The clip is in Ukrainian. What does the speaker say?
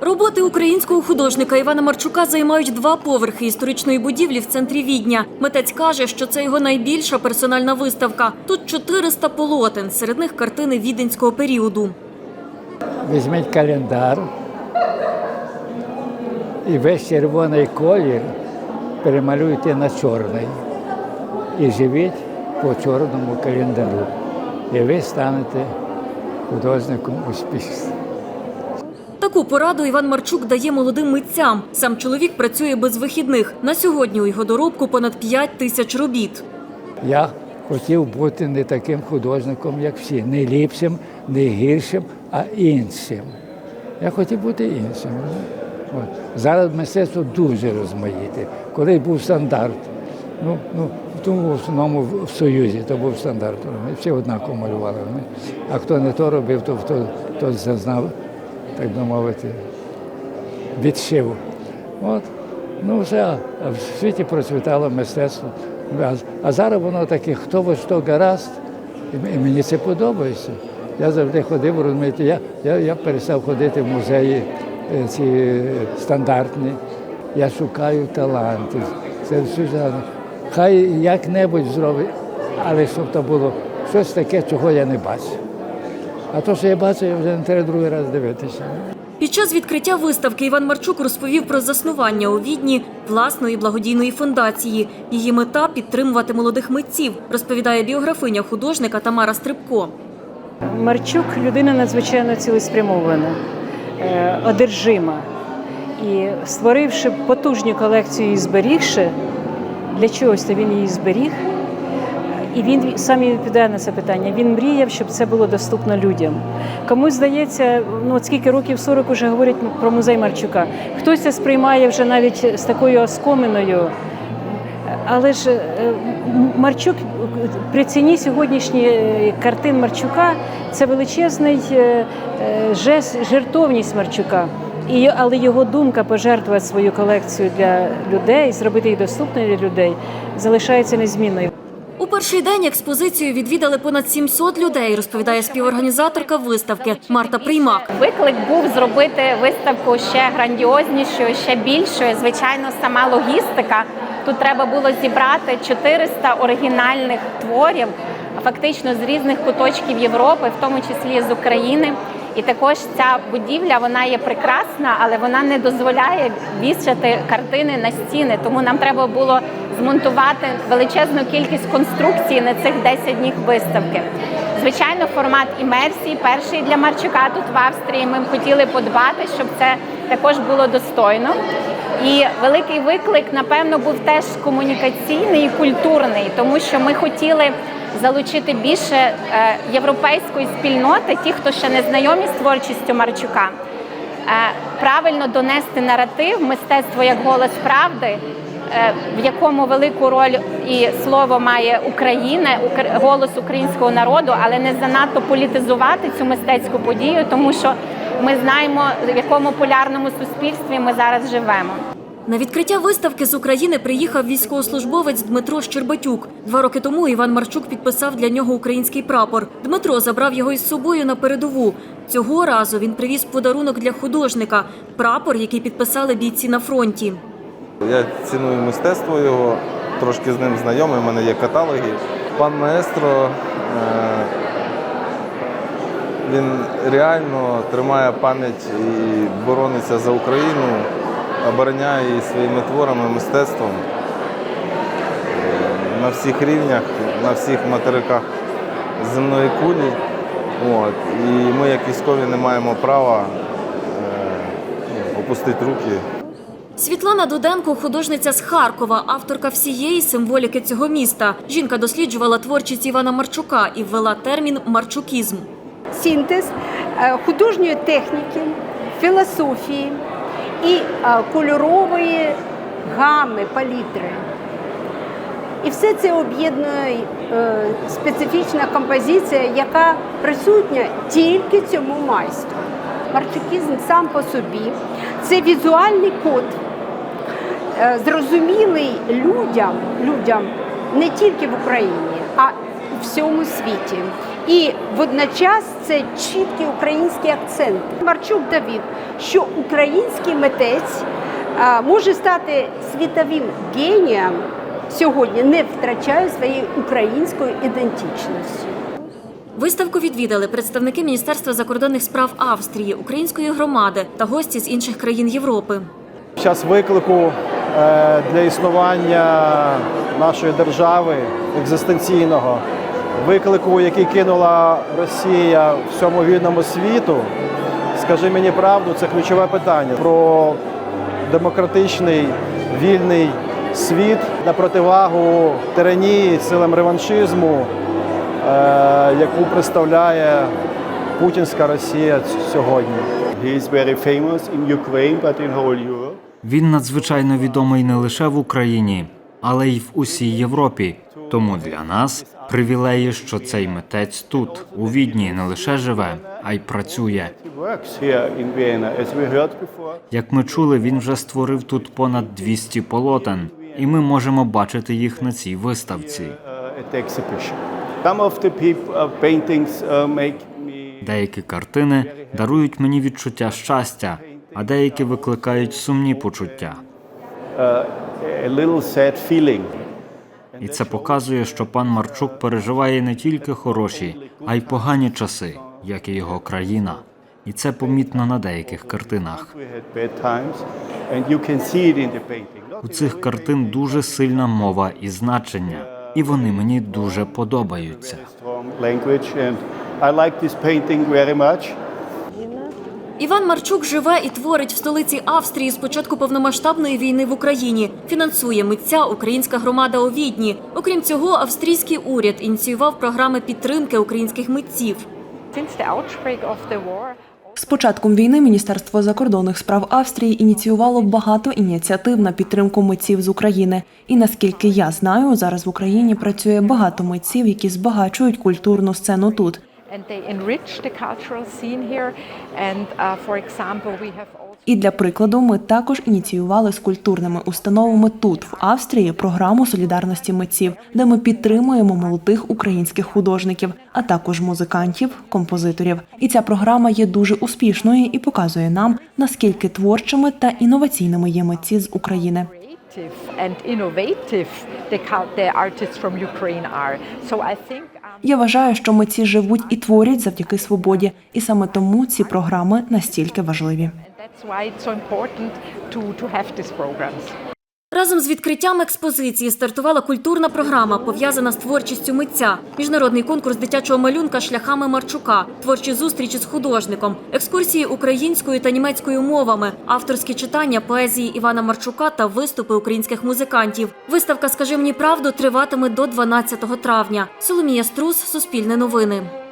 Роботи українського художника Івана Марчука займають два поверхи історичної будівлі в центрі Відня. Митець каже, що це його найбільша персональна виставка. Тут 400 полотен, серед них картини віденського періоду. Візьміть календар і весь червоний колір перемалюйте на чорний. І живіть по чорному календарю. І ви станете художником успішним. Таку пораду Іван Марчук дає молодим митцям. Сам чоловік працює без вихідних. На сьогодні у його доробку понад 5 тисяч робіт. Я хотів бути не таким художником, як всі, не ліпшим, не гіршим, а іншим. Я хотів бути іншим. От. Зараз мистецтво дуже розмаїте. Колись був стандарт. Ну, ну, тому в основному в- Союзі то був стандарт. розумієте, Всі однаково малювали. А хто не то робив, то, то, то зазнав, так би мовити, відшив. От. Ну, все, в світі процвітало мистецтво. А, зараз воно таке, хто во що гаразд, і мені це подобається. Я завжди ходив, розумієте, я, я, я перестав ходити в музеї е, ці стандартні. Я шукаю таланти. Це все зараз. Хай як-небудь зробить, але щоб то було щось таке, чого я не бачу. А то, що я бачу, я вже не треба другий раз дивитися. Під час відкриття виставки Іван Марчук розповів про заснування у Відні власної благодійної фундації. Її мета підтримувати молодих митців, розповідає біографиня художника Тамара Стрибко. Марчук людина надзвичайно цілеспрямована, е, одержима. І створивши потужну колекцію і зберігши, для чогось то він її зберіг. І він сам відповідає на це питання. Він мріяв, щоб це було доступно людям. Комусь здається, ну скільки років 40 вже говорять про музей Марчука. Хтось це сприймає вже навіть з такою оскоминою. Але ж е, Марчук при ціні сьогоднішньої картин Марчука це величезний е, е, жест, жертовність Марчука. І, але його думка пожертвувати свою колекцію для людей, зробити їх доступною для людей, залишається незмінною. У перший день експозицію відвідали понад 700 людей, розповідає співорганізаторка виставки Марта Приймак. Виклик був зробити виставку ще грандіознішою, ще більшою. Звичайно, сама логістика. Тут треба було зібрати 400 оригінальних творів, фактично з різних куточків Європи, в тому числі з України. І також ця будівля вона є прекрасна, але вона не дозволяє вішати картини на стіни. Тому нам треба було змонтувати величезну кількість конструкцій на цих 10 днів виставки. Звичайно, формат імерсії перший для Марчука тут в Австрії. Ми хотіли подбати, щоб це також було достойно. І великий виклик, напевно, був теж комунікаційний і культурний, тому що ми хотіли залучити більше е, європейської спільноти, ті, хто ще не знайомі з творчістю Марчука, е, правильно донести наратив, мистецтво як голос правди, в якому велику роль і слово має Україна, укр- голос українського народу, але не занадто політизувати цю мистецьку подію, тому що ми знаємо, в якому полярному суспільстві ми зараз живемо. На відкриття виставки з України приїхав військовослужбовець Дмитро Щербатюк. Два роки тому Іван Марчук підписав для нього український прапор. Дмитро забрав його із собою на передову. Цього разу він привіз подарунок для художника прапор, який підписали бійці на фронті. Я ціную мистецтво його, трошки з ним знайомий, в мене є каталоги. Пан маестро, е, він реально тримає пам'ять і борониться за Україну, обороняє її своїми творами, мистецтвом е, на всіх рівнях, на всіх материках земної кулі. От. І ми, як військові, не маємо права е, ну, опустити руки. Світлана Дуденко художниця з Харкова, авторка всієї символіки цього міста. Жінка досліджувала творчість Івана Марчука і ввела термін марчукізм. синтез е, художньої техніки, філософії і е, кольорової гами, палітри. І все це об'єднує е, специфічна композиція, яка присутня тільки цьому майстру. Марчукізм сам по собі це візуальний код, зрозумілий людям, людям не тільки в Україні, а у всьому світі. І водночас це чіткий український акцент. Марчук довів, що український митець може стати світовим генієм сьогодні, не втрачає своєї української ідентичності. Виставку відвідали представники Міністерства закордонних справ Австрії, української громади та гості з інших країн Європи. час виклику е, для існування нашої держави екзистенційного, виклику, який кинула Росія всьому вільному світу. Скажи мені правду, це ключове питання про демократичний вільний світ на противагу тиранії, силам реваншизму, е, яку представляє путінська Росія сьогодні. He is very famous in Ukraine, but in whole Europe. Він надзвичайно відомий не лише в Україні, але й в усій Європі. Тому для нас привілеї, що цей митець тут, у Відні, не лише живе, а й працює. Як ми чули, він вже створив тут понад 200 полотен, і ми можемо бачити їх на цій виставці. Деякі картини дарують мені відчуття щастя, а деякі викликають сумні почуття. І це показує, що пан Марчук переживає не тільки хороші, а й погані часи, як і його країна. І це помітно на деяких картинах. У цих картин дуже сильна мова і значення, і вони мені дуже подобаються. Іван Марчук живе і творить в столиці Австрії з початку повномасштабної війни в Україні. Фінансує митця українська громада у Відні. Окрім цього, австрійський уряд ініціював програми підтримки українських митців. З початком війни Міністерство закордонних справ Австрії ініціювало багато ініціатив на підтримку митців з України. І наскільки я знаю, зараз в Україні працює багато митців, які збагачують культурну сцену тут. And they enrich the cultural scene here. And for example, we have І для прикладу, ми також ініціювали з культурними установами тут, в Австрії, програму солідарності митців, де ми підтримуємо молодих українських художників, а також музикантів, композиторів. І ця програма є дуже успішною і показує нам, наскільки творчими та інноваційними є митці з України. and innovative the artists from Ukraine are. So I think. Я вважаю, що митці живуть і творять завдяки свободі, і саме тому ці програми настільки важливі. Разом з відкриттям експозиції стартувала культурна програма, пов'язана з творчістю митця, міжнародний конкурс дитячого малюнка шляхами Марчука, творчі зустрічі з художником, екскурсії українською та німецькою мовами, авторські читання поезії Івана Марчука та виступи українських музикантів. Виставка Скажи мені правду триватиме до 12 травня. Соломія Струс, Суспільне новини.